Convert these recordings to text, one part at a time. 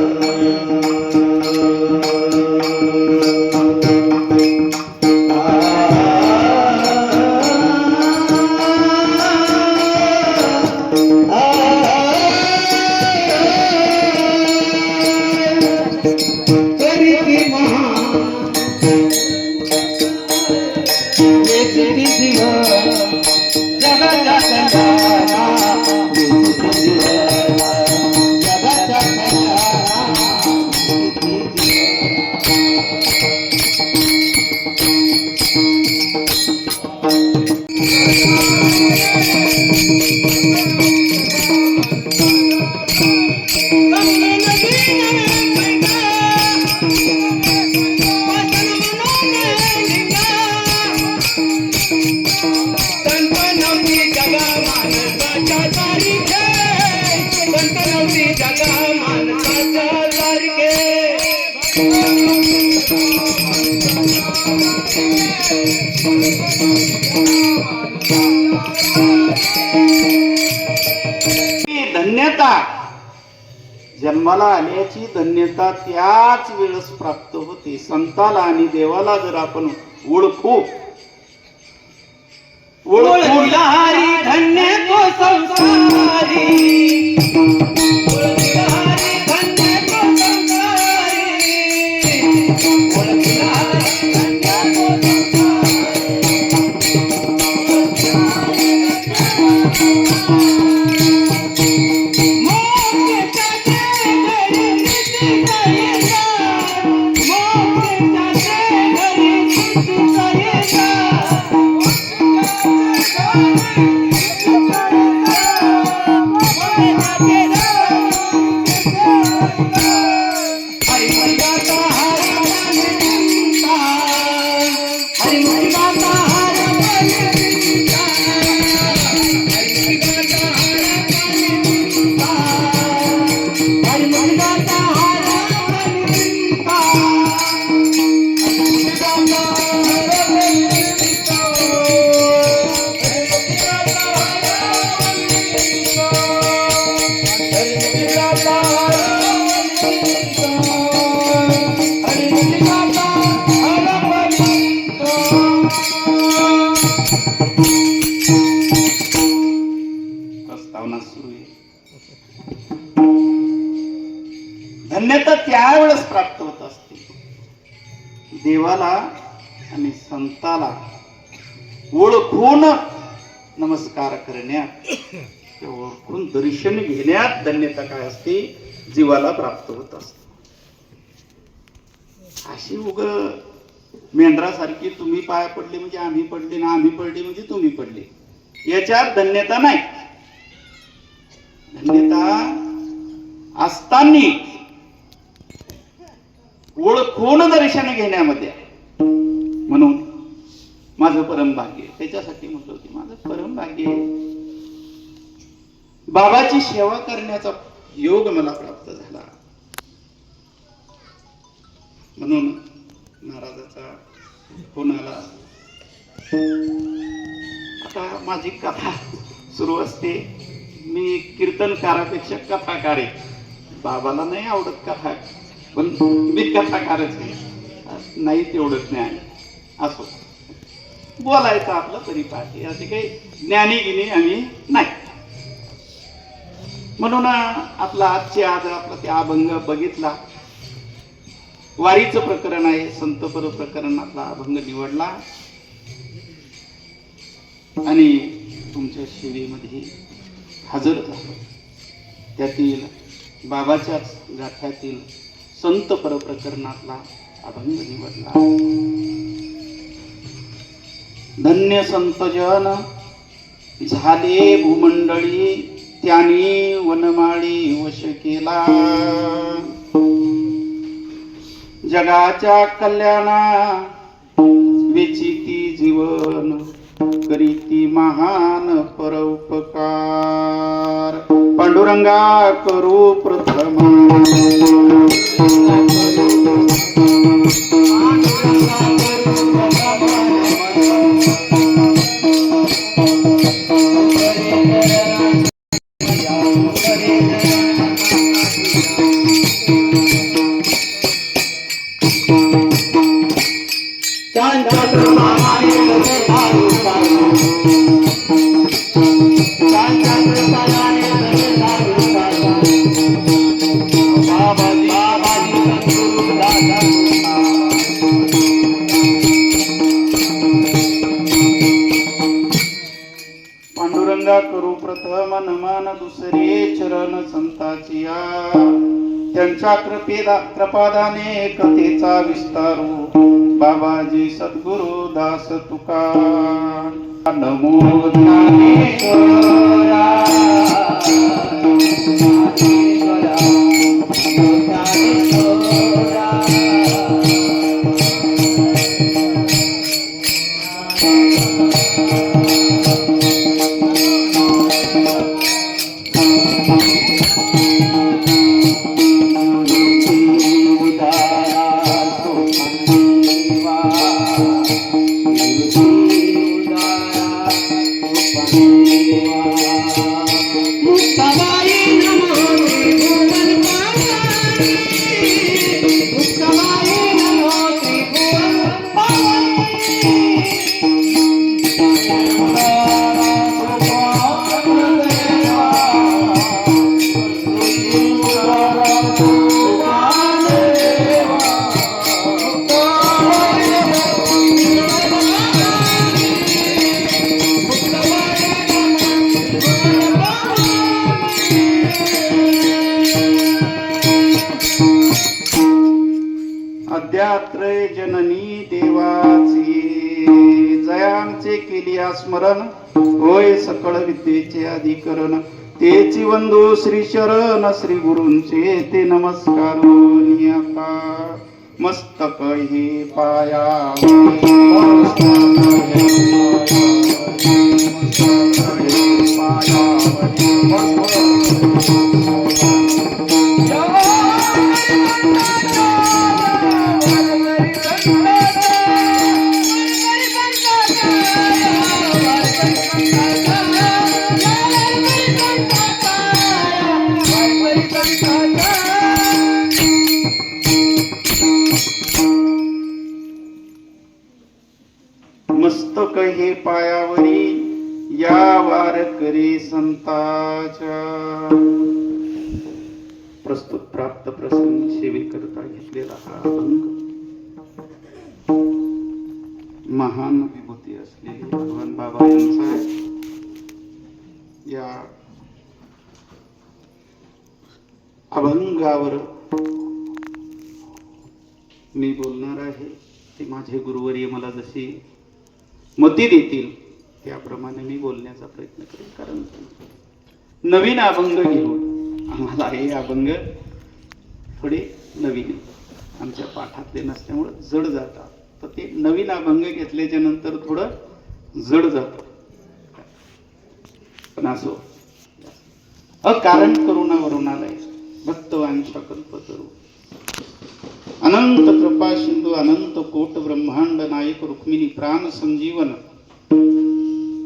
ही जन्माला आल्याची धन्यता त्याच वेळेस प्राप्त होते. संताला आणि देवाला जर आपण ओळखू ओळखून हरी धन्य तो संसारी. हरी धन्य तो संसारी. धन्यता त्यावेळेस प्राप्त होत असते. देवाला आणि संताला ओळखून नमस्कार करण्यात ओळखून दर्शन घेण्यात धन्यता काय असते? जीवाला प्राप्त होत असते. अशी उग मेंढरासारखी तुम्ही पाया पडले म्हणजे आम्ही पडले ना आम्ही पडले म्हणजे तुम्ही पडले. याच्यात धन्यता नाही. धन्यता असताना ओळखून दर्शन घेण्यामध्ये. आहे. म्हणून माझं परम भाग्य त्याच्यासाठी म्हणतो की माझं परम भाग्य बाबाची सेवा करण्याचा योग मला प्राप्त झाला. म्हणून महाराजाचा फोन आला. आता माझी कथा सुरू असते. मी कीर्तनकारापेक्षा कथाकार आहे. बाबाला नाही आवडत कथा. पण मी कथाकारच आहे नाही तेवढंच ज्ञान. असो. बोलायचं आपलं तरी आहे असे काही ज्ञानी गिनी आम्ही नाही. म्हणून आपला आजचे आज आपला ते अभंग बघितला. वारीचं प्रकरण आहे संतपर प्रकरणातला अभंग निवडला. आणि तुमच्या शिवेमध्ये हजर झालो. त्यातील बाबाच्याच गाठ्यातील संत पर प्रकरणातला अभंग निवडला. धन्य संतजन झाले भूमंडळी त्याने वनमाळी वश केला. जगाच्या कल्याणा विचिती जीवन करीती महान परोपकार. पांडुरंगा करू प्रथम पांडुरंगा करू प्रथम नमन दुसरे चरण संताची या त्यांच्या कृपेदा कृपादाने कथेचा विस्तारू. बाबाजी सद्गुरु दास तुका नमो ज्ञानेश्वरा स्मरण होय सकळ विद्येचे अधिकरण तेची वंदू श्री शरण श्री गुरुंचे ते नमस्कार मस्तक हे पाया मस्तक प्रस्तुत प्राप्त प्रसंग सेवेकरता घेतलेला हा अंक. महान विभूती असलेले भगवान बाबा यांचा या अभंगावर मी बोलणार आहे. ते माझे गुरुवर्य मला जशी मती देतील त्याप्रमाणे मी बोलण्याचा प्रयत्न करेन. कारण नवीन अभंग घेऊन आम्हाला हे अभंग थोडे नवीन आमच्या पाठातले नसल्यामुळं जड जातात. तर ते नवीन अभंग घेतल्याच्या नंतर थोडं जड जातं. पण असो. अकारण करुणा वरुणालय प्रकल्प कल्पतरू अनंत कृपा सिंधू अनंत कोट ब्रह्मांड नायक रुक्मिणी प्राण संजीवन.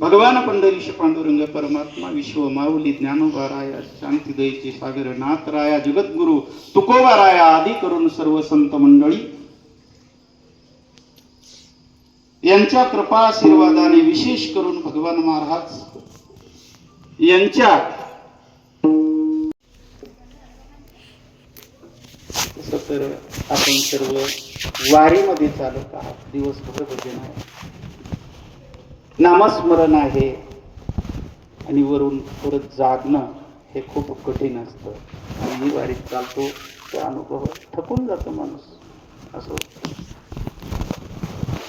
भगवान पंढरीश पांडुरंग परमात्मा विश्व माऊली ज्ञानोबाराया शांतीदयीचे सागर नाथराया जगद्गुरु तुकोबाराया आदी करून सर्व संत मंडळी. यांच्या कृपा आशीर्वादाने विशेष करून भगवान महाराज यांच्या तर आपण सर्व वारीमध्ये चालत आहात दिवसभर भजन आहे. नामस्मरण आहे. आणि वरून परत जागणं हे खूप कठीण असतं. आणि मी वारीत चालतो त्या अनुभव थकून जातो माणूस. असं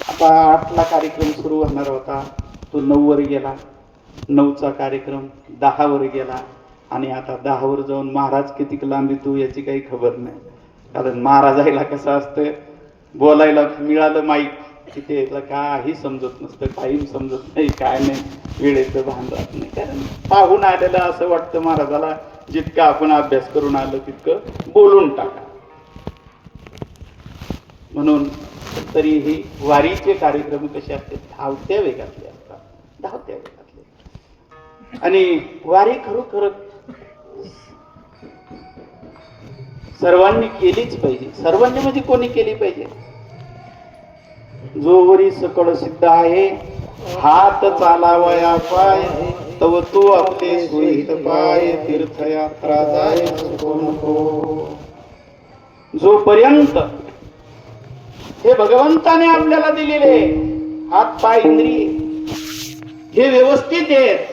आता आठला कार्यक्रम सुरू होणार होता. तो नऊवर गेला. नऊचा कार्यक्रम दहावर गेला. आणि आता दहावर जाऊन महाराज किती लांब येतो याची काही खबर नाही. कारण महाराजायला कसं असतं बोलायला मिळालं माईक. तिथे एकला काही समजत नसतं काही समजत नाही काय नाही वेळेचं भान राहत नाही. कारण पाहून आलेलं असं वाटतं महाराजाला जितकं आपण अभ्यास करून आलो तितकं बोलून टाका. म्हणून तरीही वारीचे कार्यक्रम कसे असते धावत्या वेगातले असतात धावत्या वेगातले. आणि वारी खरोखर सर्वांनी केलीच पाहिजे. सर्वांनी म्हणजे कोणी केली पाहिजे? जो वरी सकळ सिद्ध आहे हात चालावया पाय तव तू आपले सुहित पाय तीर्थयात्रा जाय चुको नको जोपर्यंत हे भगवंताने आपल्याला दिलेले हात पाय इंद्रिय हे व्यवस्थित आहेत